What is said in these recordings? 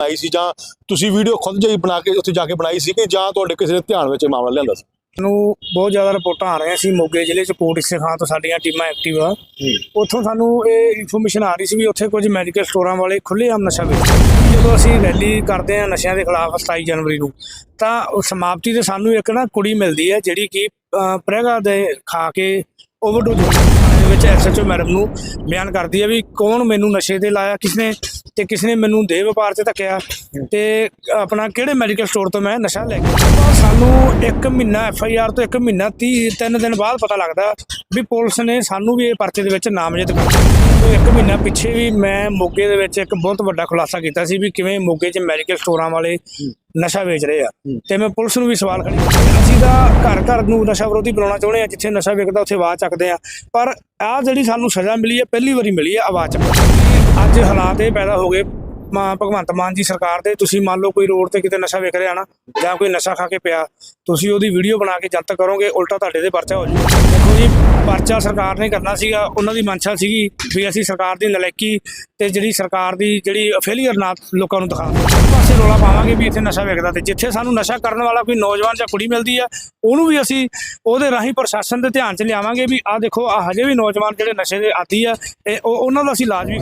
ਬਣਾਈ ਸੀ ਜਾਂ ਤੁਸੀਂ ਵੀਡੀਓ ਖੁਦ ਜਿਹੀ ਬਣਾ ਕੇ ਉੱਥੇ ਜਾ ਕੇ ਬਣਾਈ ਸੀ ਕਿ ਜਾਂ ਤੁਹਾਡੇ ਕਿਸੇ ਦੇ ਧਿਆਨ ਵਿੱਚ ਇਹ ਮਾਮਲਾ ਲਿਆਂਦਾ ਸੀ? ਨੂੰ ਬਹੁਤ ਜ਼ਿਆਦਾ ਰਿਪੋਰਟਾਂ ਆ ਰਹੀਆਂ ਸੀ ਮੋਗੇ ਜ਼ਿਲ੍ਹੇ ਚ ਕੋਟ ਖਾਂ ਤੋਂ ਸਾਡੀਆਂ ਟੀਮਾਂ ਐਕਟਿਵ ਆ। ਉੱਥੋਂ ਸਾਨੂੰ ਇਹ ਇਨਫੋਰਮੇਸ਼ਨ ਆ ਰਹੀ ਸੀ ਵੀ ਉੱਥੇ ਕੁਝ ਮੈਡੀਕਲ ਸਟੋਰਾਂ ਵਾਲੇ ਖੁੱਲ੍ਹੇਆਮ ਨਸ਼ਾ ਵੇਚਦੇ ਜਦੋਂ ਅਸੀਂ ਰੈਲੀ ਕਰਦੇ ਆ ਨਸ਼ਿਆਂ ਦੇ ਖਿਲਾਫ 27 ਜਨਵਰੀ ਨੂੰ ਤਾਂ ਉਹ ਸਮਾਪਤੀ ਤੇ ਸਾਨੂੰ ਇੱਕ ਨਾ ਕੁੜੀ ਮਿਲਦੀ ਹੈ ਜਿਹੜੀ ਕਿ ਪ੍ਰੇਗਾ ਦੇ ਖਾ ਕੇ ਓਵਰਡੋਜ਼ ਵਿੱਚ ਐਸਐਚਓ ਮੈਡਮ ਨੂੰ ਬਿਆਨ ਕਰਦੀ ਹੈ ਵੀ ਕੌਣ ਮੈਨੂੰ ਨਸ਼ੇ ਤੇ ਲਾਇਆ ਕਿਸਨੇ ਤੇ ਨੇ ਮੈਨੂੰ ਦੇਹ ਵਪਾਰ 'ਚ ਧੱਕਿਆ ਤੇ ਆਪਣਾ ਕਿਹੜੇ ਮੈਡੀਕਲ ਸਟੋਰ ਤੋਂ ਮੈਂ ਨਸ਼ਾ ਲੈ ਕੇ ਸਾਨੂੰ ਇੱਕ ਮਹੀਨਾ ਐਫ ਆਈ ਆਰ ਤੋਂ ਇੱਕ ਮਹੀਨਾ 30 ਤਿੰਨ ਦਿਨ ਬਾਅਦ ਪਤਾ ਲੱਗਦਾ ਵੀ ਪੁਲਿਸ ਨੇ ਸਾਨੂੰ ਵੀ ਇਹ ਪਰਚੇ ਦੇ ਵਿੱਚ ਨਾਮਜ਼ਦ ਕਰ ਦਿੱਤਾ। ਇੱਕ ਮਹੀਨਾ ਪਿੱਛੇ ਵੀ ਮੈਂ ਮੋਗੇ ਦੇ ਵਿੱਚ ਇੱਕ ਬਹੁਤ ਵੱਡਾ ਖੁਲਾਸਾ ਕੀਤਾ ਸੀ ਵੀ ਕਿਵੇਂ ਮੋਗੇ 'ਚ ਮੈਡੀਕਲ ਸਟੋਰਾਂ ਵਾਲੇ ਨਸ਼ਾ ਵੇਚ ਰਹੇ ਆ। ਤੇ ਮੈਂ ਪੁਲਿਸ ਨੂੰ ਵੀ ਸਵਾਲ ਖੜੀ ਅਸੀਂ ਤਾਂ ਘਰ ਘਰ ਨੂੰ ਨਸ਼ਾ ਵਿਰੋਧੀ ਬਣਾਉਣਾ ਚਾਹੁੰਦੇ ਆ, ਜਿੱਥੇ ਨਸ਼ਾ ਵਿਕਦਾ ਉੱਥੇ ਆਵਾਜ਼ ਚੱਕਦੇ ਆ। ਪਰ ਆਹ ਜਿਹੜੀ ਸਾਨੂੰ ਸਜ਼ਾ ਮਿਲੀ ਹੈ, ਪਹਿਲੀ ਵਾਰੀ ਮਿਲੀ ਹੈ ਆਵਾਜ਼ ਚੱਕਣ ਅੱਜ ਹਾਲਾਤ ਇਹ ਪੈਦਾ ਹੋ ਗਏ। ਮਾਂ, ਭਗਵੰਤ ਮਾਨ ਜੀ ਸਰਕਾਰ ਦੇ, ਤੁਸੀਂ ਮੰਨ ਲਓ ਕੋਈ ਰੋਡ ਤੇ ਕਿਤੇ ਨਸ਼ਾ ਵਿਕ ਰਿਹਾ ਨਾ, ਜਾਂ ਕੋਈ ਨਸ਼ਾ ਖਾ ਕੇ ਪਿਆ, ਤੁਸੀਂ ਉਹਦੀ ਵੀਡੀਓ ਬਣਾ ਕੇ ਜਨਤਕ ਕਰੋਗੇ, ਉਲਟਾ ਤੁਹਾਡੇ ਤੇ ਪਰਚਾ ਹੋ ਜਾਊ। ਦੇਖੋ ਜੀ, ਪਰਚਾ ਸਰਕਾਰ ਨੇ ਕਰਨਾ ਸੀਗਾ, ਉਹਨਾਂ ਦੀ ਮਨਸ਼ਾ ਸੀਗੀ ਵੀ ਅਸੀਂ ਸਰਕਾਰ ਦੀ ਨਲਾਇਕੀ ਤੇ ਜਿਹੜੀ ਸਰਕਾਰ ਦੀ ਜਿਹੜੀ ਫੇਲੀਅਰ ਨਾ ਲੋਕਾਂ ਨੂੰ ਦਿਖਾ ਪਾਸੇ ਰੋਲਾ ਪਾਵਾਂਗੇ ਵੀ ਇੱਥੇ ਨਸ਼ਾ ਵਿਕਦਾ ਤੇ ਜਿੱਥੇ ਸਾਨੂੰ ਨਸ਼ਾ ਕਰਨ ਵਾਲਾ ਕੋਈ ਨੌਜਵਾਨ ਜਾਂ ਕੁੜੀ ਮਿਲਦੀ ਆ, ਉਹਨੂੰ ਵੀ ਅਸੀਂ ਉਹਦੇ ਰਾਹੀਂ ਪ੍ਰਸ਼ਾਸਨ ਦੇ ਧਿਆਨ 'ਚ ਲਿਆਵਾਂਗੇ ਵੀ ਆਹ ਦੇਖੋ ਆ ਹਜੇ ਵੀ ਨੌਜਵਾਨ ਜਿਹੜੇ ਨਸ਼ੇ ਦੇ ਆਦੀ ਆ, ਇਹ ਉਹ- ਉਹਨਾਂ ਦਾ ਅਸੀਂ ਇਲਾਜ ਵੀ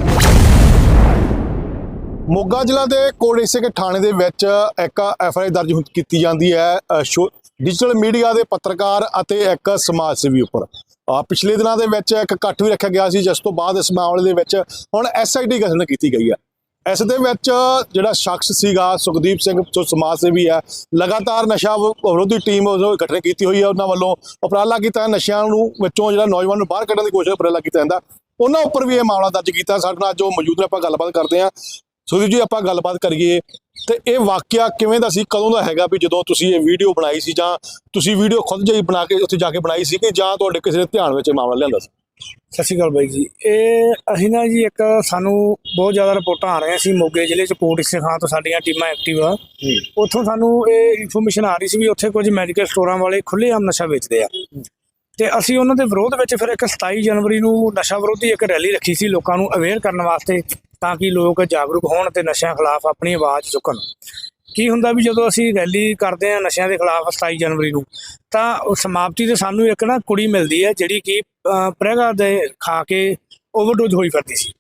ਮੋਗਾ ਜ਼ਿਲ੍ਹਾ ਦੇ ਕੋਟ ਇਸੇ ਥਾਣੇ ਦੇ ਵਿੱਚ ਇੱਕ ਐਫ ਆਈ ਦਰਜ ਹੁ- ਕੀਤੀ ਜਾਂਦੀ ਹੈ ਸ਼ੋ- ਡਿਜੀਟਲ ਮੀਡੀਆ ਦੇ ਪੱਤਰਕਾਰ ਅਤੇ ਇੱਕ ਸਮਾਜ ਸੇਵੀ ਉੱਪਰ। ਪਿਛਲੇ ਦਿਨਾਂ ਦੇ ਵਿੱਚ ਇੱਕ ਇਕੱਠ ਵੀ ਰੱਖਿਆ ਗਿਆ ਸੀ, ਜਿਸ ਤੋਂ ਬਾਅਦ ਇਸ ਮਾਮਲੇ ਦੇ ਵਿੱਚ ਹੁਣ ਐਸਆਈਟੀ ਗਠਨ ਕੀਤੀ ਗਈ ਹੈ। ਇਸ ਦੇ ਵਿੱਚ ਜਿਹੜਾ ਸ਼ਖਸ ਸੀਗਾ, ਸੁਖਦੀਪ ਸਿੰਘ, ਜੋ ਸਮਾਜ ਸੇਵੀ ਹੈ, ਲਗਾਤਾਰ ਨਸ਼ਾ ਵਿਰੋਧੀ ਟੀਮ ਉਹ ਗਠਨ ਕੀਤੀ ਹੋਈ ਹੈ, ਉਹਨਾਂ ਵੱਲੋਂ ਉਪਰਾਲਾ ਕੀਤਾ, ਨਸ਼ਿਆਂ ਨੂੰ ਵਿੱਚੋਂ ਜਿਹੜਾ ਨੌਜਵਾਨ ਨੂੰ ਬਾਹਰ ਕੱਢਣ ਦੀ ਕੋਸ਼ਿਸ਼ ਉਪਰਾਲਾ ਕੀਤਾ ਜਾਂਦਾ। ਉਹਨਾਂ ਉੱਪਰ ਵੀ ਇਹ ਮਾਮਲਾ ਦਰਜ ਕੀਤਾ। ਸਾਡੇ ਨਾਲ ਜੋ ਮੌਜੂਦ ਨੇ, ਆਪਾਂ ਗੱਲਬਾਤ ਕਰਦੇ ਹਾਂ। ਸੁਦੀਪ ਜੀ ਆਪਾਂ ਗੱਲਬਾਤ ਕਰੀਏ ਤੇ ਇਹ ਵਾਕਿਆ ਕਿਵੇਂ ਦਾ ਸੀ? ਕਦੋਂ ਦਾ ਹੈਗਾ ਵੀ ਜਦੋਂ ਤੁਸੀਂ ਇਹ ਵੀਡੀਓ ਬਣਾਈ ਸੀ ਜਾਂ ਤੁਸੀਂ ਵੀਡੀਓ ਖੁਦ ਜਿਹੀ ਬਣਾ ਕੇ ਉੱਥੇ ਜਾ ਕੇ ਬਣਾਈ ਸੀ ਕਿ ਜਾਂ ਤੁਹਾਡੇ ਕਿਸੇ ਦੇ ਧਿਆਨ ਵਿੱਚ ਮਾਮਲਾ ਲਿਆਂਦਾ ਸੀ? ਸਤਿ ਸ਼੍ਰੀ ਅਕਾਲ ਬਾਈ ਜੀ। ਇਹ ਅਸੀਂ ਨਾ ਜੀ ਇੱਕ ਸਾਨੂੰ ਬਹੁਤ ਜ਼ਿਆਦਾ ਰਿਪੋਰਟਾਂ ਆ ਰਹੀਆਂ ਸੀ ਮੋਗੇ ਜ਼ਿਲ੍ਹੇ ਚ ਕੋਟ ਖਾਂ ਤੋਂ ਸਾਡੀਆਂ ਟੀਮਾਂ ਐਕਟਿਵ ਆ। ਉੱਥੋਂ ਸਾਨੂੰ ਇਹ ਇਨਫੋਰਮੇਸ਼ਨ ਆ ਰਹੀ ਸੀ ਵੀ ਉੱਥੇ ਕੁਝ ਮੈਡੀਕਲ ਸਟੋਰਾਂ ਵਾਲੇ ਖੁੱਲ੍ਹੇਆਮ ਨਸ਼ਾ ਵੇਚਦੇ ਆ। ਤੇ ਅਸੀਂ ਉਹਨਾਂ ਦੇ ਵਿਰੋਧ ਵਿੱਚ ਫਿਰ ਇੱਕ 27 ਜਨਵਰੀ ਨੂੰ ਨਸ਼ਾ ਵਿਰੋਧੀ ਇੱਕ ਰੈਲੀ ਰੱਖੀ ਸੀ ਲੋਕਾਂ ਨੂੰ ਅਵੇਅਰ ਕਰਨ ਵਾਸਤੇ ਤਾਂ ਕਿ ਲੋਕ ਜਾਗਰੂਕ ਹੋਣ ਤੇ ਨਸ਼ਿਆਂ ਖਿਲਾਫ ਆਪਣੀ ਆਵਾਜ਼ ਚੁੱਕਣ। ਕੀ ਹੁੰਦਾ ਵੀ ਜਦੋਂ ਅਸੀਂ ਰੈਲੀ ਕਰਦੇ ਆ ਨਸ਼ਿਆਂ ਦੇ ਖਿਲਾਫ 27 ਜਨਵਰੀ ਨੂੰ ਤਾਂ ਉਹ ਸਮਾਪਤੀ ਤੇ ਸਾਨੂੰ ਇੱਕ ਨਾ ਕੁੜੀ ਮਿਲਦੀ ਹੈ ਜਿਹੜੀ ਕਿ ਅਹ, ਦੇ ਖਾ ਕੇ ਓਵਰਡੋਜ਼ ਹੋਈ ਫਿਰਦੀ ਸੀ।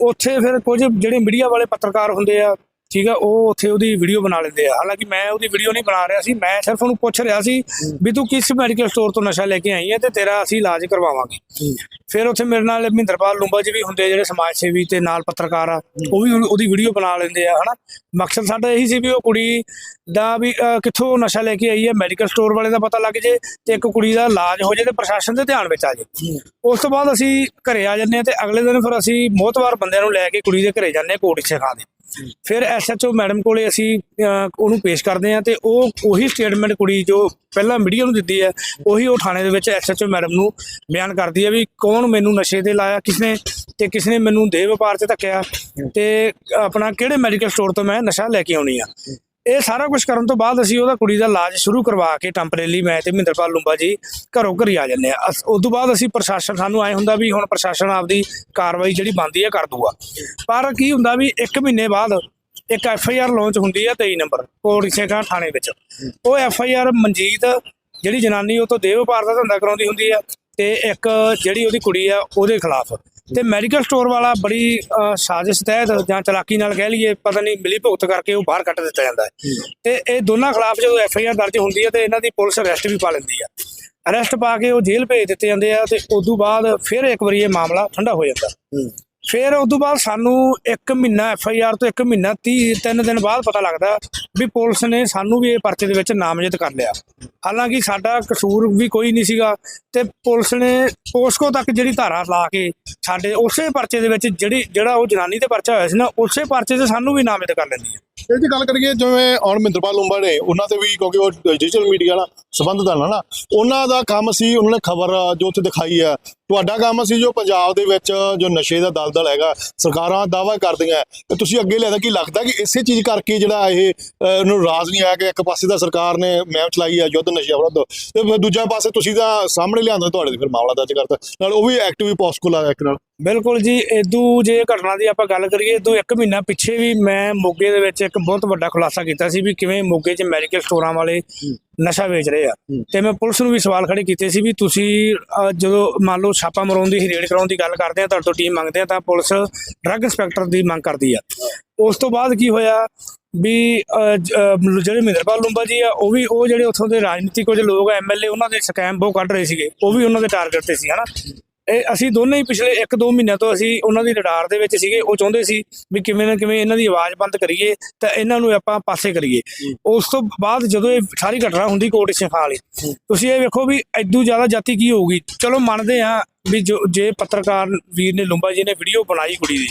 ਉੱਥੇ ਫਿਰ ਕੁਝ ਜਿਹੜੇ ਮੀਡੀਆ ਵਾਲੇ ਪੱਤਰਕਾਰ ਹੁੰਦੇ ਆ ਠੀਕ ਆ, ਉਹ ਉੱਥੇ ਉਹਦੀ ਵੀਡੀਓ ਬਣਾ ਲੈਂਦੇ ਆ। ਹਾਲਾਂਕਿ ਮੈਂ ਉਹਦੀ ਵੀਡੀਓ ਨਹੀਂ ਬਣਾ ਰਿਹਾ ਸੀ, ਮੈਂ ਸਿਰਫ ਉਹਨੂੰ ਪੁੱਛ ਰਿਹਾ ਸੀ ਵੀ ਤੂੰ ਕਿਸ ਮੈਡੀਕਲ ਸਟੋਰ ਤੋਂ ਨਸ਼ਾ ਲੈ ਕੇ ਆਈ ਹੈ ਤੇ ਤੇਰਾ ਅਸੀਂ ਇਲਾਜ ਕਰਵਾਵਾਂਗੇ। ਫਿਰ ਉੱਥੇ ਮੇਰੇ ਨਾਲ ਮਹਿੰਦਰਪਾਲ ਲੂੰਬਾ ਜੀ ਵੀ ਹੁੰਦੇ ਆ, ਜਿਹੜੇ ਸਮਾਜ ਸੇਵੀ ਤੇ ਨਾਲ ਪੱਤਰਕਾਰ ਆ, ਉਹ ਵੀ ਉਹਦੀ ਵੀਡੀਓ ਬਣਾ ਲੈਂਦੇ ਆ, ਹਨਾ। ਮਕਸਦ ਸਾਡਾ ਇਹੀ ਸੀ ਵੀ ਉਹ ਕੁੜੀ ਦਾ ਵੀ ਕਿੱਥੋਂ ਨਸ਼ਾ ਲੈ ਕੇ ਆਈ ਹੈ ਮੈਡੀਕਲ ਸਟੋਰ ਵਾਲੇ ਦਾ ਪਤਾ ਲੱਗ ਜੇ ਤੇ ਇੱਕ ਕੁੜੀ ਦਾ ਇਲਾਜ ਹੋ ਜੇ ਤੇ ਪ੍ਰਸ਼ਾਸਨ ਦੇ ਧਿਆਨ ਵਿੱਚ ਆ ਜੇ। ਉਸ ਤੋਂ ਬਾਅਦ ਅਸੀਂ ਘਰੇ ਆ ਜੰਨੇ ਆ ਤੇ ਅਗਲੇ ਦਿਨ ਫਿਰ ਅਸੀਂ ਮੋਹਤਵਾਰ ਬੰਦਿਆਂ ਨੂੰ ਲੈ ਕੇ ਕੁੜੀ ਦੇ ਘਰੇ ਜਾਂਦੇ ਆ ਕੋਟ ਸਿਖਾ ਦੇ ਫਿਰ ਐਸਐਚਓ ਮੈਡਮ ਕੋਲੇ ਅਸੀਂ ਉਹਨੂੰ ਪੇਸ਼ ਕਰਦੇ ਹਾਂ ਤੇ ਉਹ ਉਹੀ ਸਟੇਟਮੈਂਟ ਕੁੜੀ ਜੋ ਪਹਿਲਾਂ ਮੀਡੀਆ ਨੂੰ ਦਿੱਤੀ ਹੈ, ਉਹੀ ਉਹ ਥਾਣੇ ਦੇ ਵਿੱਚ ਐਸਐਚਓ ਮੈਡਮ ਨੂੰ ਬਿਆਨ ਕਰਦੀ ਹੈ ਵੀ ਕੌਣ ਮੈਨੂੰ ਨਸ਼ੇ ਤੇ ਲਾਇਆ, ਕਿਸਨੇ ਤੇ ਕਿਸਨੇ ਮੈਨੂੰ ਦੇਹ ਵਪਾਰ ਤੇ ਧੱਕਿਆ ਤੇ ਆਪਣਾ ਕਿਹੜੇ ਮੈਡੀਕਲ ਸਟੋਰ ਤੋਂ ਮੈਂ ਨਸ਼ਾ ਲੈ ਕੇ ਆਉਣੀ ਆ। ਇਹ ਸਾਰਾ ਕੁਝ ਕਰਨ ਤੋਂ ਬਾਅਦ ਅਸੀਂ ਉਹਦਾ ਕੁੜੀ ਦਾ ਇਲਾਜ ਸ਼ੁਰੂ ਕਰਵਾ ਕੇ ਟੈਂਪਰੇਰੀ ਮੈਂ ਤੇ ਮਹਿੰਦਰਪਾਲ ਲੂੰਬਾ ਜੀ ਘਰੋਂ ਘਰੀ ਆ ਜੰਨੇ ਆ ਅਸ- ਉਸ ਤੋਂ ਬਾਅਦ ਅਸੀਂ ਪ੍ਰਸ਼ਾਸਨ ਸਾਨੂੰ ਆਏ ਹੁੰਦਾ ਵੀ ਹੁਣ ਪ੍ਰਸ਼ਾਸਨ ਆਪਦੀ ਕਾਰਵਾਈ ਜਿਹੜੀ ਬਣਦੀ ਹੈ ਕਰ ਦੂਗਾ ਪਰ ਕੀ ਹੁੰਦਾ ਵੀ 1 ਮਹੀਨੇ ਬਾਅਦ ਇੱਕ ਐਫ ਆਈ ਆਰ ਲਾਂਚ ਹੁੰਦੀ ਹੈ 23 ਨੰਬਰ ਕੋਟ ਸੇਖਾਂ ਥਾਣੇ ਵਿੱਚ। ਉਹ ਐਫ ਆਈ ਆਰ ਮਨਜੀਤ ਜਿਹੜੀ ਜਨਾਨੀ ਉਹ ਤੋਂ ਦੇਹ ਵਪਾਰ ਦਾ ਧੰਦਾ ਕਰਾਉਂਦੀ ਹੁੰਦੀ ਆ ਤੇ ਇੱਕ ਜਿਹੜੀ ਉਹਦੀ ਕੁੜੀ ਆ ਉਹਦੇ ਖਿਲਾਫ। ਤੇ ਮੈਡੀਕਲ ਸਟੋਰ ਵਾਲਾ ਬੜੀ ਸਾਜ਼ਿਸ਼ ਤਹਿਤ ਜਾਂ ਚਲਾਕੀ ਨਾਲ ਕਹਿ ਲਈਏ, ਪਤਾ ਨਹੀਂ ਮਿਲੀ ਭੁਗਤ ਕਰਕੇ ਉਹ ਬਾਹਰ ਕੱਢ ਦਿੱਤਾ ਜਾਂਦਾ ਹੈ। ਤੇ ਇਹ ਦੋਨਾਂ ਖਿਲਾਫ ਜਦੋਂ ਐਫ ਆਈ ਆਰ ਦਰਜ ਹੁੰਦੀ ਹੈ ਤੇ ਇਹਨਾਂ ਦੀ ਪੁਲਿਸ ਅਰੈਸਟ ਵੀ ਪਾ ਲੈਂਦੀ ਆ ਅਰੈਸਟ ਪਾ ਕੇ ਉਹ ਜੇਲ੍ਹ ਭੇਜ ਦਿੱਤੇ ਜਾਂਦੇ ਆ ਤੇ ਉਸ ਤੋਂ ਬਾਅਦ ਫਿਰ ਇੱਕ ਵਾਰੀ ਇਹ ਮਾਮਲਾ ਠੰਡਾ ਹੋ ਜਾਂਦਾ। ਫਿਰ ਉਸ ਤੋਂ ਬਾਅਦ ਸਾਨੂੰ 1 ਮਹੀਨਾ ਐਫ ਆਈ ਆਰ ਤੋਂ 1 ਮਹੀਨਾ 30 ਤਿੰਨ ਦਿਨ ਬਾਅਦ ਪਤਾ ਲੱਗਦਾ ਵੀ ਪੁਲਿਸ ਨੇ ਸਾਨੂੰ ਵੀ ਇਹ ਪਰਚੇ ਦੇ ਵਿੱਚ ਨਾਮਜ਼ਦ ਕਰ ਲਿਆ। ਹਾਲਾਂਕਿ ਸਾਡਾ ਕਸੂਰ ਵੀ ਕੋਈ ਨਹੀਂ ਸੀਗਾ ਤੇ ਪੁਲਿਸ ਨੇ ਪੋਸਕੋ ਤੱਕ ਜਿਹੜੀ ਧਾਰਾ ਲਾ ਕੇ ਸਾਡੇ ਉਸੇ ਪਰਚੇ ਦੇ ਵਿੱਚ ਜਿਹੜੀ, ਜਿਹੜਾ ਉਹ ਜਨਾਨੀ ਤੇ ਪਰਚਾ ਹੋਇਆ ਸੀ ਨਾ, ਉਸੇ ਪਰਚੇ ਤੇ ਸਾਨੂੰ ਵੀ ਨਾਮਜ਼ਦ ਕਰ ਲੈਂਦੀ ਹੈ। ਇਹ ਜੀ ਗੱਲ ਕਰੀਏ, ਜਿਵੇਂ ਔਰ ਮਹਿੰਦਰਪਾਲ ਲੰਬਾ ਨੇ ਉਹਨਾਂ ਤੇ ਵੀ ਕਿਉਂਕਿ ਉਹ ਡਿਜੀਟਲ ਮੀਡੀਆ ਨਾਲ ਸੰਬੰਧਿਤ ਹਨ ਨਾ, ਉਹਨਾਂ ਦਾ ਕੰਮ ਸੀ, ਉਹਨਾਂ ਨੇ ਖਬਰ ਜੋ ਉੱਥੇ ਦਿਖਾਈ ਹੈ ਤੁਹਾਡਾ ਕੰਮ ਸੀ ਜੋ ਪੰਜਾਬ ਦੇ ਵਿੱਚ ਜੋ ਨਸ਼ੇ ਦਾ ਦਲਦਲ ਹੈਗਾ ਸਰਕਾਰਾਂ ਦਾਅਵਾ ਕਰਦੀਆਂ। ਤੇ ਤੁਸੀਂ ਅੱਗੇ ਲਿਆਦਾ ਕੀ ਲੱਗਦਾ ਕਿ ਇਸੇ ਚੀਜ਼ ਕਰਕੇ ਜਿਹੜਾ ਇਹ ਅਹ, ਇਹਨੂੰ ਰਾਜ ਨਹੀਂ ਆਇਆ ਕਿ ਇੱਕ ਪਾਸੇ ਤਾਂ ਸਰਕਾਰ ਨੇ ਮੈਮ ਚਲਾਈ ਹੈ ਯੁੱਧ ਨਸ਼ੇ ਵਿਰੁੱਧ। ਤੇ ਦੂਜੇ ਪਾਸੇ ਤੁਸੀਂ ਤਾਂ ਸਾਹਮਣੇ ਲਿਆਂਦਾ ਤੁਹਾਡੇ ਫਿਰ ਮਾਮਲਾ ਦਰਜ ਕਰਤਾ। ਨਾਲ ਉਹ ਵੀ ਐਕਟਿਵ ਪੋਸਕੋ ਲਾ ਇੱਕ ਨਾਲ। ਬਿਲਕੁਲ ਜੀ ਇਦੋਂ ਜੇ ਘਟਨਾ ਦੀ ਆਪਾਂ ਗੱਲ ਕਰੀਏ ਇਦੋਂ ਇੱਕ ਮਹੀਨਾ ਪਿੱਛੇ ਵੀ ਮੈਂ ਮੋਗੇ ਦੇ ਵਿੱਚ ਇੱਕ ਬਹੁਤ ਵੱਡਾ ਖੁਲਾਸਾ ਕੀਤਾ ਸੀ ਵੀ ਕਿਵੇਂ ਮੋਗੇ 'ਚ ਮੈਡੀਕਲ ਸਟੋਰਾਂ ਵਾਲੇ ਨਸ਼ਾ ਵੇਚ ਰਹੇ ਆ। ਤੇ ਮੈਂ ਪੁਲਿਸ ਨੂੰ ਵੀ ਸਵਾਲ ਖੜੇ ਕੀਤੇ ਸੀ ਵੀ ਤੁਸੀਂ ਜਦੋਂ ਮੰਨ ਲਓ ਛਾਪਾ ਮਰਾਉਣ ਦੀ ਰੇਡ ਕਰਾਉਣ ਦੀ ਗੱਲ ਕਰਦੇ ਆ ਤੁਹਾਡੇ ਤੋਂ ਟੀਮ ਮੰਗਦੇ ਆ ਤਾਂ ਪੁਲਿਸ ਡਰੱਗ ਇੰਸਪੈਕਟਰ ਦੀ ਮੰਗ ਕਰਦੀ ਆ। ਉਸ ਤੋਂ ਬਾਅਦ ਕੀ ਹੋਇਆ ਵੀ ਜਿਹੜੇ ਮਹਿੰਦਰਪਾਲ ਲੁੰਬਾ ਜੀ ਆ ਉਹ ਵੀ ਉਹ ਜਿਹੜੇ ਉੱਥੋਂ ਦੇ ਰਾਜਨੀਤਿਕ ਕੁਝ ਲੋਕ ਐਮਐਲਏ ਉਹਨਾਂ ਦੇ ਸਕੈਮ ਬਹੁਤ ਕੱਢ ਰਹੇ ਸੀਗੇ ਉਹ ਵੀ ਉਹਨਾਂ ਦੇ ਟਾਰਗੇਟ ਤੇ ਸੀ ਹਨਾ? ਇਹ ਅਸੀਂ ਦੋਨੇ ਹੀ ਪਿਛਲੇ 1-2 ਮਹੀਨਿਆਂ ਤੋਂ ਅਸੀਂ ਉਹਨਾਂ ਦੀ ਰਡਾਰ ਦੇ ਵਿੱਚ ਸੀਗੇ, ਉਹ ਚਾਹੁੰਦੇ ਸੀ ਵੀ ਕਿਵੇਂ ਨਾ ਕਿਵੇਂ ਇਹਨਾਂ ਦੀ ਆਵਾਜ਼ ਬੰਦ ਕਰੀਏ ਤਾਂ ਇਹਨਾਂ ਨੂੰ ਆਪਾਂ ਪਾਸੇ ਕਰੀਏ। ਉਸ ਤੋਂ ਬਾਅਦ ਜਦੋਂ ਇਹ ਸਾਰੀ ਘਟਨਾ ਹੁੰਦੀ ਕੋਟ ਸਿੰਘਾਂ ਵਾਲੀ, ਤੁਸੀਂ ਇਹ ਵੇਖੋ ਵੀ ਐਦੂ ਜ਼ਿਆਦਾ ਜਾਤੀ ਕੀ ਹੋਊਗੀ। ਚਲੋ ਮੰਨਦੇ ਆ ਵੀ ਜੋ, ਜੇ ਪੱਤਰਕਾਰ ਵੀਰ ਨੇ, ਲੁੰਬਾ ਜੀ ਨੇ ਵੀਡੀਓ ਬਣਾਈ ਕੁੜੀ ਦੀ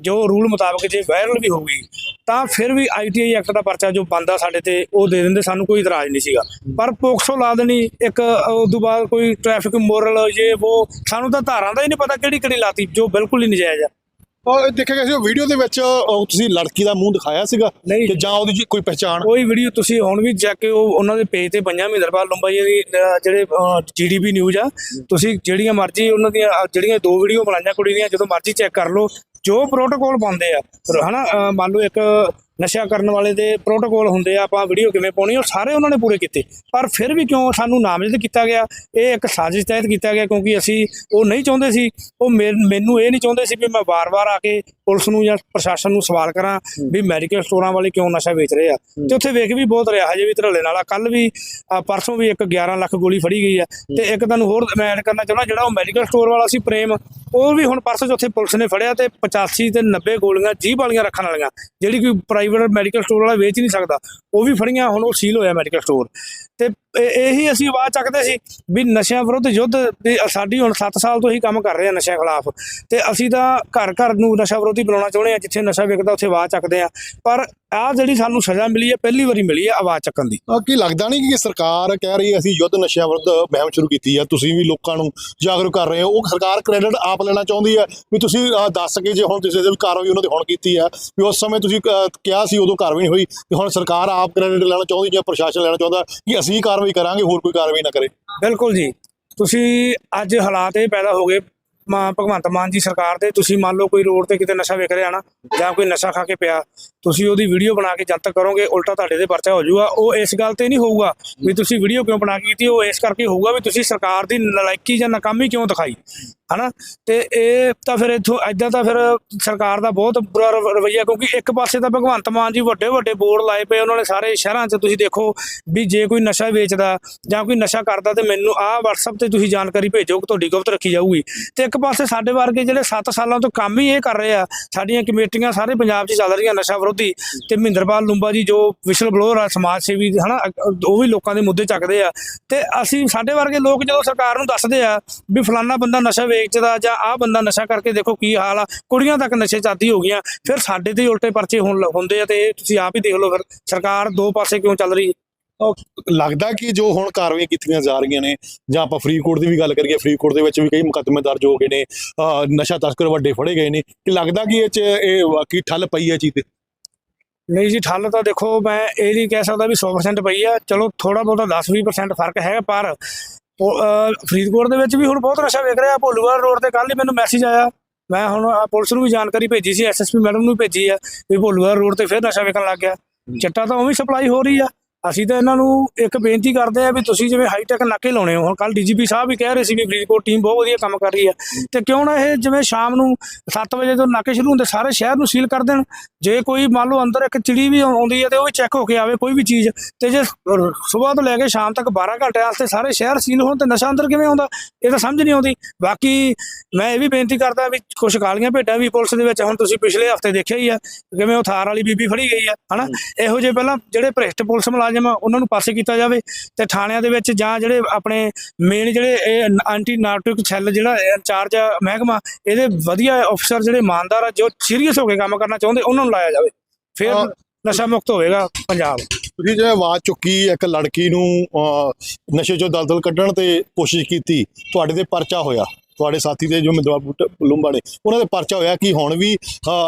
ਜੋ ਰੂਲ ਮੁਤਾਬਕ ਜੇ ਵਾਇਰਲ ਵੀ ਹੋਊਗੀ ਤਾਂ ਫਿਰ ਵੀ ਆਈਟੀਆਈ ਐਕਟ ਦਾ ਪਰਚਾ ਜੋ ਬੰਦਾ ਸਾਡੇ ਤੇ ਉਹ ਦੇ ਦਿੰਦੇ ਸਾਨੂੰ ਕੋਈ ਇਤਰਾਜ਼ ਨਹੀਂ ਸੀਗਾ। ਪਰ ਪੋਕਸੋ ਲਾ ਦੇਣੀ ਇੱਕ ਉਸ ਤੋਂ ਬਾਅਦ ਕੋਈ ਟ੍ਰੈਫਿਕ ਮੋਰਲ ਇਹ ਉਹ ਸਾਨੂੰ ਤਾਂ ਧਾਰਾਂ ਦਾ ਹੀ ਨਹੀਂ ਪਤਾ ਕਿਹੜੀ ਕਿਹੜੀ ਲਾਤੀ ਜੋ ਬਿਲਕੁਲ ਹੀ ਨਜਾਇਜ਼ ਆ। ਉਹ ਦੇਖਿਆ ਗਿਆ ਸੀ ਉਹ ਵੀਡੀਓ ਦੇ ਵਿੱਚ ਤੁਸੀਂ ਲੜਕੀ ਦਾ ਮੂੰਹ ਦਿਖਾਇਆ ਸੀਗਾ। ਤੇ ਜਾਂ ਉਹਦੀ ਜੀ ਕੋਈ ਪਹਿਚਾਣ? ਕੋਈ ਵੀਡੀਓ ਤੁਸੀਂ ਹੁਣ ਵੀ ਜਾ ਕੇ ਉਹ ਉਹਨਾਂ ਦੇ ਪੇਜ ਤੇ ਪੰਜਾਂ ਮਹਿੰਦਰਪਾਲ ਲੰਬਾ ਜੀ ਦੀ ਜਿਹੜੇ ਜੀਡੀਪੀ ਨਿਊਜ਼ ਆ। ਤੁਸੀਂ ਜਿਹੜੀਆਂ ਮਰਜ਼ੀ ਉਹਨਾਂ ਦੀਆਂ ਜਿਹੜੀਆਂ ਦੋ ਵੀਡੀਓ ਬਣਾਈਆਂ ਕੁੜੀ ਦੀਆਂ ਜਦੋਂ ਮਰਜ਼ੀ ਚੈੱਕ ਕਰ ਲਓ ਜੋ ਪ੍ਰੋਟੋਕੋਲ ਪਾਉਂਦੇ ਆ ਹਨਾ ਮੰਨ ਲਓ ਇੱਕ ਨਸ਼ਾ ਕਰਨ ਵਾਲੇ ਦੇ ਪ੍ਰੋਟੋਕੋਲ ਹੁੰਦੇ ਆ ਆਪਾਂ ਵੀਡੀਓ ਕਿਵੇਂ ਪਾਉਣੀ ਉਹ ਸਾਰੇ ਉਹਨਾਂ ਨੇ ਪੂਰੇ ਕੀਤੇ। ਪਰ ਫਿਰ ਵੀ ਕਿਉਂ ਸਾਨੂੰ ਨਾਮਜ਼ਦ ਕੀਤਾ ਗਿਆ? ਇਹ ਇੱਕ ਸਾਜ਼ਿਸ਼ ਤਹਿਤ ਕੀਤਾ ਗਿਆ ਕਿਉਂਕਿ ਅਸੀਂ ਉਹ ਨਹੀਂ ਚਾਹੁੰਦੇ ਸੀ। ਉਹ ਮੈਨੂੰ ਇਹ ਨਹੀਂ ਚਾਹੁੰਦੇ ਸੀ ਵੀ ਮੈਂ ਵਾਰ-ਵਾਰ ਆ ਕੇ ਪੁਲਿਸ ਨੂੰ ਜਾਂ ਪ੍ਰਸ਼ਾਸਨ ਨੂੰ ਸਵਾਲ ਕਰਾਂ ਵੀ ਮੈਡੀਕਲ ਸਟੋਰਾਂ ਵਾਲੇ ਕਿਉਂ ਨਸ਼ਾ ਵੇਚ ਰਹੇ ਆ? ਤੇ ਉੱਥੇ ਵੇਖ ਵੀ ਬਹੁਤ ਰਿਹਾ ਹਜੇ ਵੀ ਧਰਲੇ ਨਾਲ ਕੱਲ ਵੀ ਪਰਸੋਂ ਵੀ ਇੱਕ 11 ਲੱਖ ਗੋਲੀ ਫੜੀ ਗਈ ਆ। ਤੇ ਇੱਕ ਤੁਹਾਨੂੰ ਹੋਰ ਮੈਂ ਐਡ ਕਰਨਾ ਚਾਹੁੰਦਾ ਜਿਹੜਾ ਉਹ ਮੈਡੀਕਲ ਸਟੋਰ ਵਾਲਾ ਸੀ ਪ੍ਰੇਮ ਉਹ ਵੀ ਹੁਣ ਪਰਸੋਂ ਉੱਥੇ ਪੁਲਿਸ ਨੇ ਫੜਿਆ ਤੇ 85 ਤੇ 90 ਗੋਲੀਆਂ ਜੀਭ ਵਾਲੀਆਂ ਰੱਖਣ ਵਾਲੀਆਂ, ਜਿਹੜੀ ਕੋਈ ਪ੍ਰਾਈਵੇਟ ਮੈਡੀਕਲ ਸਟੋਰ ਵਾਲਾ ਵੇਚ ਨਹੀਂ ਸਕਦਾ, ਉਹ ਵੀ ਫੜੀਆਂ, ਹੁਣ ਉਹ ਸੀਲ ਹੋਇਆ ਮੈਡੀਕਲ ਸਟੋਰ ਤੇ ਇਹੀ ਅਸੀਂ ਆਵਾਜ਼ ਚੱਕਦੇ ਸੀ ਵੀ ਨਸ਼ਿਆਂ ਵਿਰੁੱਧ ਯੁੱਧ ਦੀ ਸਾਡੀ ਹੁਣ 7 ਸਾਲ ਤੋਂ ਹੀ ਕੰਮ ਕਰ ਰਹੇ ਆ ਨਸ਼ਿਆਂ ਖਿਲਾਫ। ਤੇ ਅਸੀਂ ਤਾਂ ਘਰ ਘਰ ਨੂੰ ਨਸ਼ਾ ਵਿਰੋਧੀ ਬਣਾਉਣਾ ਚਾਹੁੰਦੇ ਆ, ਜਿੱਥੇ ਨਸ਼ਾ ਵਿਕਦਾ ਉੱਥੇ ਆਵਾਜ਼ ਚੱਕਦੇ ਆ। ਪਰ ਆਹ ਜਿਹੜੀ ਸਾਨੂੰ ਸਜ਼ਾ ਮਿਲੀ ਹੈ ਪਹਿਲੀ ਵਾਰੀ ਮਿਲੀ ਹੈ ਆਵਾਜ਼ ਚੱਕਣ ਦੀ। ਕੀ ਲੱਗਦਾ ਨਹੀਂ ਕਿ ਸਰਕਾਰ ਕਹਿ ਰਹੀ ਹੈ, ਅਸੀਂ ਯੁੱਧ ਨਸ਼ਿਆਂ ਵਿਰੁੱਧ ਮੁਹਿੰਮ ਸ਼ੁਰੂ ਕੀਤੀ ਹੈ ਤੁਸੀਂ ਵੀ ਲੋਕਾਂ ਨੂੰ ਜਾਗਰੂਕ ਕਰ ਰਹੇ ਹੋ। ਉਹ ਸਰਕਾਰ ਕ੍ਰੈਡਿਟ ਆਪ ਲੈਣਾ ਚਾਹੁੰਦੀ ਹੈ ਵੀ ਤੁਸੀਂ ਦੱਸ ਸਕੇ ਜੇ ਹੁਣ ਤੁਸੀਂ ਦੇ ਵੀ ਕਾਰਵਾਈ ਉਹਨਾਂ ਦੇ ਹੁਣ ਕੀਤੀ ਹੈ ਵੀ ਉਸ ਸਮੇਂ ਤੁਸੀਂ ਕਿਹਾ ਸੀ ਉਦੋਂ ਕਾਰਵਾਈ ਨਹੀਂ ਹੋਈ, ਤੇ ਹੁਣ ਸਰਕਾਰ ਆਪ ਕ੍ਰੈਡਿਟ ਲੈਣਾ ਚਾਹੁੰਦੀ ਜਾਂ ਪ੍ਰਸ਼ਾਸਨ ਲੈਣਾ ਚਾਹੁੰਦਾ ਕਿ ਅਸੀਂ ਕਾਰਵਾਈ ਕਰਾਂਗੇ, ਹੋਰ ਕੋਈ ਕਾਰਵਾਈ ਨਾ ਕਰੇ। ਬਿਲਕੁਲ ਜੀ। ਤੁਸੀਂ ਅੱਜ ਹਾਲਾਤ ਇਹ ਪੈਦਾ ਹੋ ਗਏ, ਮਾ ਭਗਵੰਤ ਮਾਨ ਜੀ ਸਰਕਾਰ ਦੇ। ਤੁਸੀਂ ਮੰਨ ਲਓ ਕੋਈ ਰੋਡ ਤੇ ਕਿਤੇ ਨਸ਼ਾ ਵਿਕ ਰਿਹਾ ਨਾ, ਜਾਂ ਕੋਈ ਨਸ਼ਾ ਖਾ ਕੇ ਪਿਆ, ਤੁਸੀਂ ਉਹਦੀ ਵੀਡੀਓ ਬਣਾ ਕੇ ਜਨਤਕ ਕਰੋਗੇ, ਉਲਟਾ ਤੁਹਾਡੇ ਤੇ ਪਰਚਾ ਹੋ ਜਾਊਗਾ। ਉਹ ਇਸ ਗੱਲ ਤੇ ਨਹੀਂ ਹੋਊਗਾ ਵੀ ਤੁਸੀਂ ਵੀਡੀਓ ਕਿਉਂ ਬਣਾ ਕੇ ਕੀਤੀ, ਉਹ ਇਸ ਕਰਕੇ ਹੋਊਗਾ ਵੀ ਤੁਸੀਂ ਸਰਕਾਰ ਦੀ ਨਲਾਇਕੀ ਜਾਂ ਨਾਕਾਮੀ ਕਿਉਂ ਦਿਖਾਈ। ਹਨਾ? ਤੇ ਇਹ ਤਾਂ ਫਿਰ ਇਥੋਂ ਐਦਾਂ ਤਾਂ ਫਿਰ ਸਰਕਾਰ ਦਾ ਬਹੁਤ ਬੁਰਾ ਰਵ- ਰਵੱਈਆ, ਕਿਉਂਕਿ ਇੱਕ ਪਾਸੇ ਤਾਂ ਭਗਵੰਤ ਮਾਨ ਜੀ ਵੱਡੇ ਵੱਡੇ ਬੋਰਡ ਲਾਏ ਪਏ, ਉਹਨਾਂ ਨੇ ਸਾਰੇ ਸ਼ਹਿਰਾਂ 'ਚ ਤੁਸੀਂ ਦੇਖੋ ਵੀ ਜੇ ਕੋਈ ਨਸ਼ਾ ਵੇਚਦਾ ਜਾਂ ਕੋਈ ਨਸ਼ਾ ਕਰਦਾ ਤੇ ਮੈਨੂੰ ਆਹ WhatsApp ਤੇ ਤੁਸੀਂ ਜਾਣਕਾਰੀ ਭੇਜੋ ਕਿ ਤੁਹਾਡੀ ਗੁਪਤ ਰੱਖੀ ਜਾਊਗੀ। ਤੇ ਇੱਕ ਪਾਸੇ ਸਾਡੇ ਵਰਗੇ ਜਿਹੜੇ 7 ਸਾਲਾਂ ਤੋਂ ਕੰਮ ਹੀ ਇਹ ਕਰ ਰਹੇ ਆ, ਸਾਡੀਆਂ ਕਮੇਟੀਆਂ ਸਾਰੇ ਪੰਜਾਬ 'ਚ ਚੱਲ ਰਹੀਆਂ ਨਸ਼ਾ ਵਿਰੋਧੀ ਤੇ ਮਹਿੰਦਰਪਾਲ ਲੁੰਬਾ ਜੀ ਜੋ ਵਿਸ਼ਲ ਬਲੋਰ ਆ, ਸਮਾਜ ਸੇਵੀ ਹਨਾ ਅ- ਉਹ ਵੀ ਲੋਕਾਂ ਦੇ ਮੁੱਦੇ ਚੱਕਦੇ ਆ। ਤੇ ਅਸੀਂ ਸਾਡੇ ਵਰਗੇ ਲੋਕ ਜਦੋਂ ਸਰਕਾਰ ਨੂੰ ਦੱਸਦੇ ਆ ਵੀ ਫਲਾਨਾ ਬੰਦਾ ਨਸ਼ਾ ਵੇਚਦਾ ਜਾਂ ਆਹ ਬੰਦਾ ਨਸ਼ਾ ਕਰਕੇ ਦੇਖੋ ਕੀ ਹਾਲ ਆ ਕੁੜੀਆਂ ਤੱਕ ਨਸ਼ੇ ਚਾਦੀ ਹੋ ਗਈਆਂ ਫਿਰ ਸਾਡੇ ਤੇ ਉਲਟੇ ਪਰਚੇ ਹੋਣ ਹੁੰਦੇ ਆ ਤੇ ਇਹ ਤੁਸੀਂ ਆਪ ਹੀ ਦੇਖ ਲਓ ਫਿਰ ਸਰਕਾਰ ਦੋ ਪਾਸੇ ਕਿਉਂ ਚੱਲ ਰਹੀ ਹੈ? ਲੱਗਦਾ ਕਿ ਜੋ ਹੁਣ ਕਾਰਵਾਈਆਂ ਕੀਤੀਆਂ ਜਾ ਰਹੀਆਂ ਨੇ ਜਾਂ ਆਪਾਂ ਫਰੀਦਕੋਟ ਦੀ ਵੀ ਗੱਲ ਕਰੀਏ ਫਰੀਦਕੋਟ ਦੇ ਵਿੱਚ ਵੀ ਕਈ ਮੁਕੱਦਮੇ ਦਰਜ ਹੋ ਗਏ ਨੇ ਨਸ਼ਾ ਤਸਕਰ ਵੱਡੇ ਫੜੇ ਗਏ ਨੇ ਕਿ ਲੱਗਦਾ ਕਿ ਇਹ ਚ ਇਹ ਵਾਕਈ ਠੱਲ ਪਈ ਹੈ ਚੀਜ਼ ਤੇ? ਨਹੀਂ ਜੀ ਠੱਲ ਤਾਂ ਦੇਖੋ ਮੈਂ ਇਹ ਨਹੀਂ ਕਹਿ ਸਕਦਾ ਵੀ 100% ਪਈ ਆ ਚਲੋ ਥੋੜਾ ਬਹੁਤਾ 10-20% ਫ਼ਰਕ ਹੈ ਪਰ ਫਰੀਦਕੋਟ ਦੇ ਵਿੱਚ ਵੀ ਹੁਣ ਬਹੁਤ ਨਸ਼ਾ ਵੇਖ ਰਿਹਾ। ਭੋਲੂਵਾਲ ਰੋਡ ਤੇ ਕੱਲ ਹੀ ਮੈਨੂੰ ਮੈਸੇਜ ਆਇਆ। ਮੈਂ ਹੁਣ ਪੁਲਿਸ ਨੂੰ ਵੀ ਜਾਣਕਾਰੀ ਭੇਜੀ ਸੀ ਐਸਐਸਪੀ ਮੈਡਮ ਨੂੰ ਵੀ ਭੇਜੀ ਆ ਵੀ ਭੋਲੂਵਾਲ ਰੋਡ ਤੇ ਫਿਰ ਨਸ਼ਾ ਵੇਖਣ ਲੱਗ ਗਿਆ। ਚਿੱਟਾ ਤਾਂ ਉਵੇਂ ਸਪਲਾਈ ਹੋ ਰਹੀ ਆ। ਅਸੀਂ ਤਾਂ ਇਹਨਾਂ ਨੂੰ ਇੱਕ ਬੇਨਤੀ ਕਰਦੇ ਆ ਵੀ ਤੁਸੀਂ ਜਿਵੇਂ ਹਾਈਟੈਕ ਨਾਕੇ ਲਾਉਣੇ ਹੋ ਹੁਣ ਕੱਲ ਡੀਜੀਪੀ ਸਾਹਿਬ ਵੀ ਕਹਿ ਰਹੇ ਸੀ ਵੀ ਫਰੀਦਕੋਟ ਟੀਮ ਬਹੁਤ ਵਧੀਆ ਕੰਮ ਕਰ ਰਹੀ ਹੈ ਤੇ ਕਿਉਂ ਨਾ ਇਹ ਜਿਵੇਂ ਸ਼ਾਮ ਨੂੰ 7 ਵਜੇ ਤੋਂ ਨਾਕੇ ਸ਼ੁਰੂ ਹੁੰਦੇ ਸਾਰੇ ਸ਼ਹਿਰ ਨੂੰ ਸੀਲ ਕਰ ਦੇਣ ਜੇ ਕੋਈ ਮੰਨ ਲਓ ਅੰਦਰ ਇੱਕ ਚਿੜੀ ਵੀ ਆਉਂਦੀ ਹੈ ਤੇ ਉਹ ਵੀ ਚੈੱਕ ਹੋ ਕੇ ਆਵੇ ਕੋਈ ਵੀ ਚੀਜ਼ ਤੇ ਜੇ ਸਵੇਰ ਤੋਂ ਲੈ ਕੇ ਸ਼ਾਮ ਤੱਕ 12 ਘੰਟੇ ਵਾਸਤੇ ਸਾਰੇ ਸ਼ਹਿਰ ਸੀਲ ਹੋਣ ਤੇ ਨਸ਼ਾ ਅੰਦਰ ਕਿਵੇਂ ਆਉਂਦਾ ਇਹ ਤਾਂ ਸਮਝ ਨਹੀਂ ਆਉਂਦੀ। ਬਾਕੀ ਮੈਂ ਇਹ ਵੀ ਬੇਨਤੀ ਕਰਦਾ ਵੀ ਕੁਛ ਕਾਲੀਆਂ ਭੇਡਾਂ ਵੀ ਪੁਲਿਸ ਦੇ ਵਿੱਚ ਹੁਣ ਤੁਸੀਂ ਪਿਛਲੇ ਹਫ਼ਤੇ ਦੇਖਿਆ ਹੀ ਆ ਕਿਵੇਂ ਉਹ ਥਾਰ ਵਾਲੀ ਬੀਬੀ ਫੜੀ ਗਈ ਆ ਹਨਾ? ਇਹੋ ਜਿਹੇ ਪਹਿਲਾਂ ਜਿਹੜੇ ਭ੍ਰਿਸ਼ਟ ਪੁਲਿਸ ਮੁਲਾਜ਼ਮ ਉਹਨਾਂ ਨੂੰ ਪਾਸੇ ਕੀਤਾ ਜਾਵੇ ਤੇ ਥਾਣਿਆਂ ਦੇ ਵਿੱਚ ਜਾਂ ਜਿਹੜੇ ਆਪਣੇ ਮੇਨ ਜਿਹੜੇ ਇਹ ਐਂਟੀ ਨਾਰਕੋਟਿਕ ਸੈੱਲ ਜਿਹੜਾ ਇੰਚਾਰਜ ਮਹਿਕਮਾ ਇਹਦੇ ਵਧੀਆ ਅਫਸਰ ਜਿਹੜੇ ਇਮਾਨਦਾਰ ਆ ਜੋ ਸੀਰੀਅਸ ਹੋ ਕੇ ਕੰਮ ਕਰਨਾ ਚਾਹੁੰਦੇ ਉਹਨਾਂ ਨੂੰ ਲਾਇਆ ਜਾਵੇ। ਫਿਰ। ਨਸ਼ਾ ਮੁਕਤ ਹੋਵੇਗਾ ਪੰਜਾਬ। ਤੁਸੀਂ ਜਿਵੇਂ ਆਵਾਜ਼ ਚੁੱਕੀ ਇੱਕ ਲੜਕੀ ਨੂੰ ਨਸ਼ੇ ਚੋਂ ਦਲਦਲ ਕੱਢਣ ਤੇ ਕੋਸ਼ਿਸ਼ ਕੀਤੀ ਤੁਹਾਡੇ ਤੇ ਪਰਚਾ ਹੋਇਆ। ਤੁਹਾਡੇ ਸਾਥੀ ਦੇ ਜੋ ਮਿੰਦਵਾ ਬੁੱਟ ਲੁੰਬਾ ਨੇ ਉਹਨਾਂ ਦੇ ਪਰਚਾ ਹੋਇਆ ਕਿ ਹੁਣ ਵੀ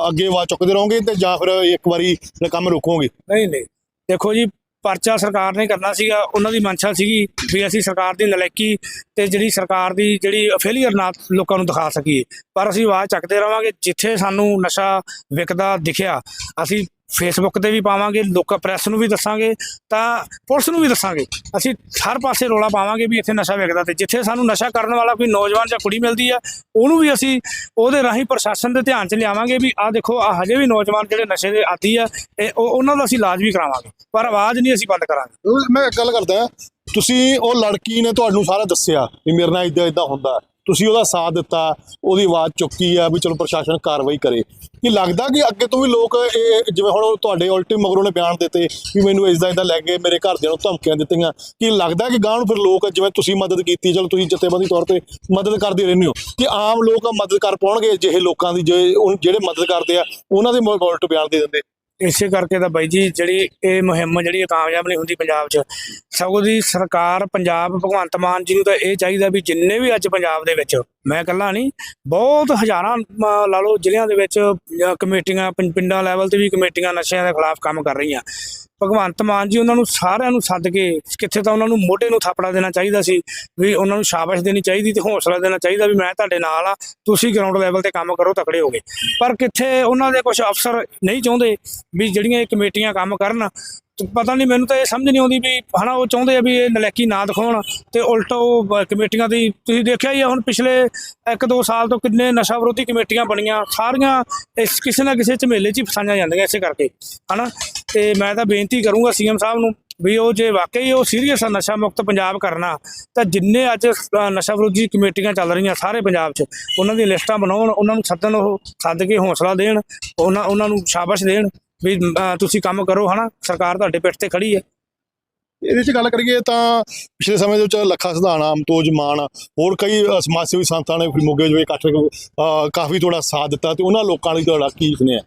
ਅੱਗੇ ਆਵਾਜ਼ ਚੁੱਕਦੇ ਰਹੋਗੇ ਤੇ ਜਾਂ ਫਿਰ ਇੱਕ ਵਾਰੀ ਕੰਮ ਰੋਕੋਗੇ? ਨਹੀਂ ਨਹੀਂ। ਦੇਖੋ ਜੀ ਪਰਚਾ ਸਰਕਾਰ ਨੇ ਕਰਨਾ ਸੀਗਾ, ਉਹਨਾਂ ਦੀ ਮਨਸ਼ਾ ਸੀਗੀ ਵੀ ਅਸੀਂ ਸਰਕਾਰ ਦੀ ਨਲਾਇਕੀ ਤੇ ਜਿਹੜੀ ਸਰਕਾਰ ਦੀ ਜਿਹੜੀ ਫੇਲੀਅਰ ਨਾ ਲੋਕਾਂ ਨੂੰ ਦਿਖਾ ਸਕੀਏ। ਪਰ ਅਸੀਂ ਆਵਾਜ਼ ਚੱਕਦੇ ਰਵਾਂਗੇ ਜਿੱਥੇ ਸਾਨੂੰ ਨਸ਼ਾ ਵਿਕਦਾ ਦਿਖਿਆ, ਅਸੀਂ ਫੇਸਬੁੱਕ ਤੇ ਵੀ ਪਾਵਾਂਗੇ, ਲੋਕਾਂ ਪ੍ਰੈਸ ਨੂੰ ਵੀ ਦੱਸਾਂਗੇ, ਤਾਂ ਪੁਲਿਸ ਨੂੰ ਵੀ ਦੱਸਾਂਗੇ। ਅਸੀਂ ਹਰ ਪਾਸੇ ਰੋਲਾ ਪਾਵਾਂਗੇ ਵੀ ਇੱਥੇ ਨਸ਼ਾ ਵਿਕਦਾ ਤੇ ਜਿੱਥੇ ਸਾਨੂੰ ਨਸ਼ਾ ਕਰਨ ਵਾਲਾ ਕੋਈ ਨੌਜਵਾਨ ਜਾਂ ਕੁੜੀ ਮਿਲਦੀ ਆ, ਉਹਨੂੰ ਵੀ ਅਸੀਂ ਉਹਦੇ ਰਾਹੀਂ ਪ੍ਰਸ਼ਾਸਨ ਦੇ ਧਿਆਨ 'ਚ ਲਿਆਵਾਂਗੇ ਵੀ ਆਹ ਦੇਖੋ ਆ ਹਜੇ ਵੀ ਨੌਜਵਾਨ ਜਿਹੜੇ ਨਸ਼ੇ ਦੇ ਆਦੀ ਆ, ਇਹ ਉਹ- ਉਹਨਾਂ ਦਾ ਅਸੀਂ ਇਲਾਜ ਵੀ ਕਰਾਵਾਂਗੇ, ਪਰ ਆਵਾਜ਼ ਨਹੀਂ ਅਸੀਂ ਬੰਦ ਕਰਾਂਗੇ। ਮੈਂ ਇੱਕ ਗੱਲ ਕਰਦਾ, ਤੁਸੀਂ ਉਹ ਲੜਕੀ ਨੇ ਤੁਹਾਨੂੰ ਸਾਰਾ ਦੱਸਿਆ ਵੀ ਮੇਰੇ ਨਾਲ ਇਦਾਂ ਇਦਾਂ ਹੁੰਦਾ। ਤੁਸੀਂ ਉਹਦਾ ਸਾਥ ਦਿੱਤਾ, ਉਹਦੀ ਆਵਾਜ਼ ਚੁੱਕੀ ਆ ਵੀ ਚਲੋ ਪ੍ਰਸ਼ਾਸਨ ਕਾਰਵਾਈ ਕਰੇ। ਕੀ ਲੱਗਦਾ ਕਿ ਅੱਗੇ ਤੋਂ ਵੀ ਲੋਕ ਇਹ ਜਿਵੇਂ ਹੁਣ ਤੁਹਾਡੇ ਉਲਟੇ ਮਗਰੋਂ ਨੇ ਬਿਆਨ ਦਿੱਤੇ ਵੀ ਮੈਨੂੰ ਇਸਦਾ ਇਦਾਂ ਲੈ ਕੇ ਮੇਰੇ ਘਰਦਿਆਂ ਨੂੰ ਧਮਕੀਆਂ ਦਿੱਤੀਆਂ। ਕਿ ਲੱਗਦਾ ਕਿ ਗਾਂਹ ਨੂੰ ਫਿਰ ਲੋਕ ਜਿਵੇਂ ਤੁਸੀਂ ਮਦਦ ਕੀਤੀ, ਚਲੋ ਤੁਸੀਂ ਜਥੇਬੰਦੀ ਤੌਰ ਤੇ ਮਦਦ ਕਰਦੇ ਰਹਿੰਦੇ ਹੋ, ਕਿ ਆਮ ਲੋਕ ਮਦਦ ਕਰ ਪਾਉਣਗੇ ਜਿਹੇ ਲੋਕਾਂ ਦੀ, ਜੇ ਉਹ ਜਿਹੜੇ ਮਦਦ ਕਰਦੇ ਆ, ਉਹਨਾਂ ਦੇ ਉਲਟ ਬਿਆਨ ਦੇ ਦਿੰਦੇ? ਇਸੇ ਕਰਕੇ ਤਾਂ ਬਾਈ ਜੀ ਜਿਹੜੀ ਇਹ ਮੁਹਿੰਮ ਜਿਹੜੀ ਕਾਮਯਾਬ ਨਹੀਂ ਹੁੰਦੀ ਪੰਜਾਬ 'ਚ। ਸਗੋਂ ਦੀ ਸਰਕਾਰ, ਪੰਜਾਬ, ਭਗਵੰਤ ਮਾਨ ਜੀ ਨੂੰ ਤਾਂ ਇਹ ਚਾਹੀਦਾ ਵੀ ਜਿੰਨੇ ਵੀ ਅੱਜ ਪੰਜਾਬ ਦੇ ਵਿੱਚ ਮੈਂ ਇਕੱਲਾ ਨਹੀਂ ਬਹੁਤ ਹਜ਼ਾਰਾਂ ਮ, ਲਾ ਲਓ ਜ਼ਿਲ੍ਹਿਆਂ ਦੇ ਵਿੱਚ ਕਮੇਟੀਆਂ ਪਿੰ- ਪਿੰਡਾਂ ਲੈਵਲ ਤੇ ਵੀ ਕਮੇਟੀਆਂ ਨਸ਼ਿਆਂ ਦੇ ਖਿਲਾਫ ਕੰਮ ਕਰ ਰਹੀਆਂ। ਭਗਵੰਤ ਮਾਨ ਜੀ ਉਹਨਾਂ ਨੂੰ ਸਾਰਿਆਂ ਨੂੰ ਸੱਦ ਕੇ ਕਿੱਥੇ ਤਾਂ ਉਹਨਾਂ ਨੂੰ ਮੋਢੇ ਨੂੰ ਥਾਪੜਾ ਦੇਣਾ ਚਾਹੀਦਾ ਸੀ ਵੀ ਉਹਨਾਂ ਨੂੰ ਸ਼ਾਬਾਸ਼ ਦੇਣੀ ਚਾਹੀਦੀ ਤੇ ਹੌਸਲਾ ਦੇਣਾ ਚਾਹੀਦਾ ਵੀ ਮੈਂ ਤੁਹਾਡੇ ਨਾਲ ਆ ਤੁਸੀਂ ਗਰਾਊਂਡ ਲੈਵਲ ਤੇ ਕੰਮ ਕਰੋ ਤਕੜੇ ਹੋਗੇ ਪਰ ਕਿੱਥੇ ਉਹਨਾਂ ਦੇ ਕੁਝ ਅਫਸਰ ਨਹੀਂ ਚਾਹੁੰਦੇ ਵੀ ਜਿਹੜੀਆਂ ਇਹ ਕਮੇਟੀਆਂ ਕੰਮ ਕਰਨ ਪਤਾ ਨਹੀਂ, ਮੈਨੂੰ ਤਾਂ ਇਹ ਸਮਝ ਨਹੀਂ ਆਉਂਦੀ ਵੀ ਹਨਾ, ਉਹ ਚਾਹੁੰਦੇ ਆ ਵੀ ਇਹ ਨਲੈਕੀ ਨਾ ਦਿਖਾਉਣ ਤੇ ਉਲਟਾ ਉਹ ਕਮੇਟੀਆਂ ਦੀ, ਤੁਸੀਂ ਦੇਖਿਆ ਹੀ ਆ ਹੁਣ ਪਿਛਲੇ 1-2 ਸਾਲ ਤੋਂ ਕਿੰਨੇ ਨਸ਼ਾ ਵਿਰੋਧੀ ਕਮੇਟੀਆਂ ਬਣੀਆਂ, ਸਾਰੀਆਂ ਇਸ ਕਿਸੇ ਨਾ ਕਿਸੇ ਝਮੇਲੇ 'ਚ ਹੀ ਫਸਾਈਆਂ ਜਾਂਦੀਆਂ ਇਸੇ ਕਰਕੇ, ਹਨਾ। ਤੇ ਮੈਂ ਤਾਂ ਬੇਨਤੀ ਕਰੂੰਗਾ ਸੀਐਮ ਸਾਹਿਬ ਨੂੰ ਵੀ ਉਹ ਜੇ ਵਾਕਈ ਉਹ ਸੀਰੀਅਸ ਆ ਨਸ਼ਾ ਮੁਕਤ ਪੰਜਾਬ ਕਰਨਾ, ਤਾਂ ਜਿੰਨੇ ਅੱਜ ਨਸ਼ਾ ਵਿਰੋਧੀ ਕਮੇਟੀਆਂ ਚੱਲ ਰਹੀਆਂ ਸਾਰੇ ਪੰਜਾਬ 'ਚ, ਉਹਨਾਂ ਦੀਆਂ ਲਿਸਟਾਂ ਬਣਾਉਣ, ਉਹਨਾਂ ਨੂੰ ਸੱਦਣ ਉਹ, ਸੱਦ ਕੇ ਹੌਸਲਾ ਦੇਣ, ਉਹਨਾਂ ਉਹਨਾਂ ਨੂੰ ਸ਼ਾਬਾਸ਼ ਦੇਣ ਵੀ ਤੁਸੀਂ ਕੰਮ ਕਰੋ ਹਨਾ? ਸਰਕਾਰ ਤੁਹਾਡੇ ਪਿੱਠ ਤੇ ਖੜੀ ਹੈ। ਇਹਦੇ 'ਚ ਗੱਲ ਕਰੀਏ ਤਾਂ ਪਿਛਲੇ ਸਮੇਂ ਦੇ ਵਿੱਚ ਲੱਖਾ ਸਿਧਾਣਾ ਅਮਤੋਜ ਮਾਨ ਹੋਰ ਕਈ ਸਮਾਜ ਸੇਵੀ ਸੰਸਥਾਵਾਂ ਨੇ ਫਿਰ ਮੋਗੇ ਜੋ ਇਕੱਠ ਕਾਫੀ ਤੁਹਾਡਾ ਸਾਥ ਦਿੱਤਾ ਤੇ ਉਹਨਾਂ ਲੋਕਾਂ ਲਈ ਤੁਹਾਡਾ ਕੀ ਸੁਨੇਹਾ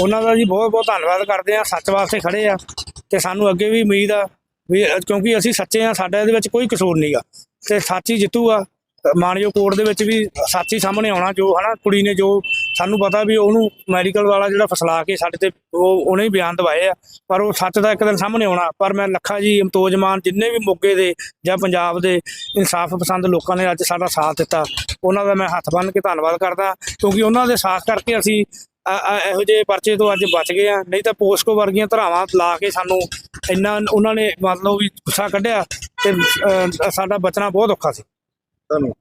ਉਹਨਾਂ ਦਾ ਜੀ ਬਹੁਤ ਬਹੁਤ ਧੰਨਵਾਦ ਕਰਦੇ ਆ ਸੱਚ ਵਾਸਤੇ ਖੜੇ ਆ ਤੇ ਸਾਨੂੰ ਅੱਗੇ ਵੀ ਉਮੀਦ ਆ ਵੀ ਕਿਉਂਕਿ ਅਸੀਂ ਸੱਚੇ ਆ ਸਾਡਾ ਇਹਦੇ ਵਿੱਚ ਕੋਈ ਕਸੂਰ ਨਹੀਂਗਾ ਤੇ ਸੱਚ ਹੀ ਜਿੱਤੂਗਾ। ਮਾਨਯੋਗ ਕੋਰਟ ਦੇ ਵਿੱਚ ਵੀ ਸੱਚ ਹੀ ਸਾਹਮਣੇ ਆਉਣਾ, ਜੋ ਹਨਾ, ਕੁੜੀ ਨੇ ਜੋ ਸਾਨੂੰ ਪਤਾ ਵੀ ਉਹਨੂੰ ਮੈਡੀਕਲ ਵਾਲਾ ਜਿਹੜਾ ਫਸਲਾ ਕੇ ਸਾਡੇ ਤੇ ਉਹ, ਉਹਨੇ ਹੀ ਬਿਆਨ ਦਵਾਏ ਆ, ਪਰ ਉਹ ਸੱਚ ਦਾ ਇੱਕ ਦਿਨ ਸਾਹਮਣੇ ਆਉਣਾ, ਪਰ ਮੈਂ ਲੱਖਾ ਜੀ ਅਮਤੋਜ ਮਾਨ ਜਿੰਨੇ ਵੀ ਮੋਗੇ ਦੇ ਜਾਂ ਪੰਜਾਬ ਦੇ ਇਨਸਾਫ ਪਸੰਦ ਲੋਕਾਂ ਨੇ ਅੱਜ ਸਾਡਾ ਸਾਥ ਦਿੱਤਾ, ਉਹਨਾਂ ਦਾ ਮੈਂ ਹੱਥ ਬੰਨ੍ਹ ਕੇ ਧੰਨਵਾਦ ਕਰਦਾ, ਕਿਉਂਕਿ ਉਹਨਾਂ ਦੇ ਸਾਥ ਕਰਕੇ ਅਸੀਂ ਇਹੋ ਜਿਹੇ ਪਰਚੇ ਤੋਂ ਅੱਜ ਬਚ ਗਏ ਆ, ਨਹੀਂ ਤਾਂ ਪੋਸਕੋ ਵਰਗੀਆਂ ਧਰਾਵਾਂ ਲਾ ਕੇ ਸਾਨੂੰ ਇੰਨਾ, ਉਹਨਾਂ ਨੇ ਮਤਲਬ ਵੀ ਗੁੱਸਾ ਕੱਢਿਆ ਤੇ ਸਾਡਾ ਬਚਣਾ ਬਹੁਤ ਔਖਾ ਸੀ। ਤੁਹਾਨੂੰ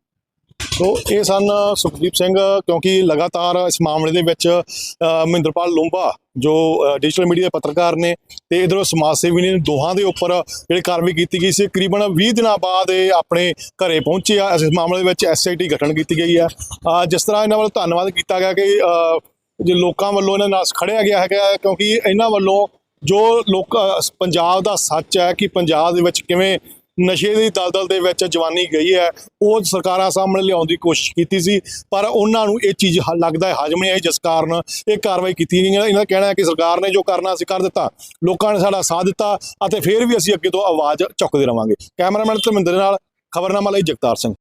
ਸੋ ਇਹ ਸਨ ਸੁਖਦੀਪ ਸਿੰਘ, ਕਿਉਂਕਿ ਲਗਾਤਾਰ ਇਸ ਮਾਮਲੇ ਦੇ ਵਿੱਚ ਮਹਿੰਦਰਪਾਲ ਲੂੰਬਾ, ਜੋ ਡਿਜੀਟਲ ਮੀਡੀਆ ਦੇ ਪੱਤਰਕਾਰ ਨੇ ਤੇ ਇਧਰੋਂ ਸਮਾਜ ਸੇਵੀ ਨੇ ਦੋਹਾਂ ਦੇ ਉੱਪਰ ਜਿਹੜੀ ਕਾਰਵਾਈ ਕੀਤੀ ਗਈ ਸੀ। ਕਰੀਬਨ 20 ਦਿਨਾਂ ਬਾਅਦ ਇਹ ਆਪਣੇ ਘਰੇ ਪਹੁੰਚੇ ਆ। ਇਸ ਮਾਮਲੇ ਵਿੱਚ ਐਸਆਈਟੀ ਗਠਨ ਕੀਤੀ ਗਈ ਆ। ਜਿਸ ਤਰ੍ਹਾਂ ਇਹਨਾਂ ਵੱਲੋਂ ਧੰਨਵਾਦ ਕੀਤਾ ਗਿਆ ਕਿ ਜੇ ਲੋਕਾਂ ਵੱਲੋਂ ਇਹਨਾਂ ਨਾਲ ਖੜਿਆ ਗਿਆ ਹੈਗਾ, ਕਿਉਂਕਿ ਇਹਨਾਂ ਵੱਲੋਂ ਜੋ ਲੋਕ ਪੰਜਾਬ ਦਾ ਸੱਚ ਹੈ ਕਿ ਪੰਜਾਬ ਦੇ ਵਿੱਚ ਕਿਵੇਂ ਨਸ਼ੇ ਦੀ ਦਲਦਲ ਦੇ ਵਿੱਚ ਜਵਾਨੀ ਗਈ ਹੈ। ਉਹ ਸਰਕਾਰਾਂ ਸਾਹਮਣੇ ਲਿਆਉਣ ਦੀ ਕੋਸ਼ਿਸ਼ ਕੀਤੀ ਸੀ, ਪਰ ਉਹਨਾਂ ਨੂੰ ਇਹ ਚੀਜ਼ ਹ- ਲੱਗਦਾ ਹੈ, ਹਜਮ ਨਹੀਂ ਆਈ ਜਿਸ ਕਾਰਨ ਇਹ ਕਾਰਵਾਈ ਕੀਤੀ ਗਈ। ਇਹਨਾਂ ਦਾ ਕਹਿਣਾ ਹੈ ਕਿ ਸਰਕਾਰ ਨੇ ਜੋ ਕਰਨਾ ਸੀ, ਕਰ ਦਿੱਤਾ। ਲੋਕਾਂ ਨੇ ਸਾਡਾ ਸਾਥ ਦਿੱਤਾ ਅਤੇ ਫਿਰ ਵੀ ਅਸੀਂ ਅੱਗੇ ਤੋਂ ਆਵਾਜ਼ ਚੁੱਕਦੇ ਰਵਾਂਗੇ। ਕੈਮਰਾਮੈਨ ਧਰਮਿੰਦਰ ਨਾਲ, ਖਬਰਨਾਮਾ ਲਈ ਜਗਤਾਰ ਸਿੰਘ।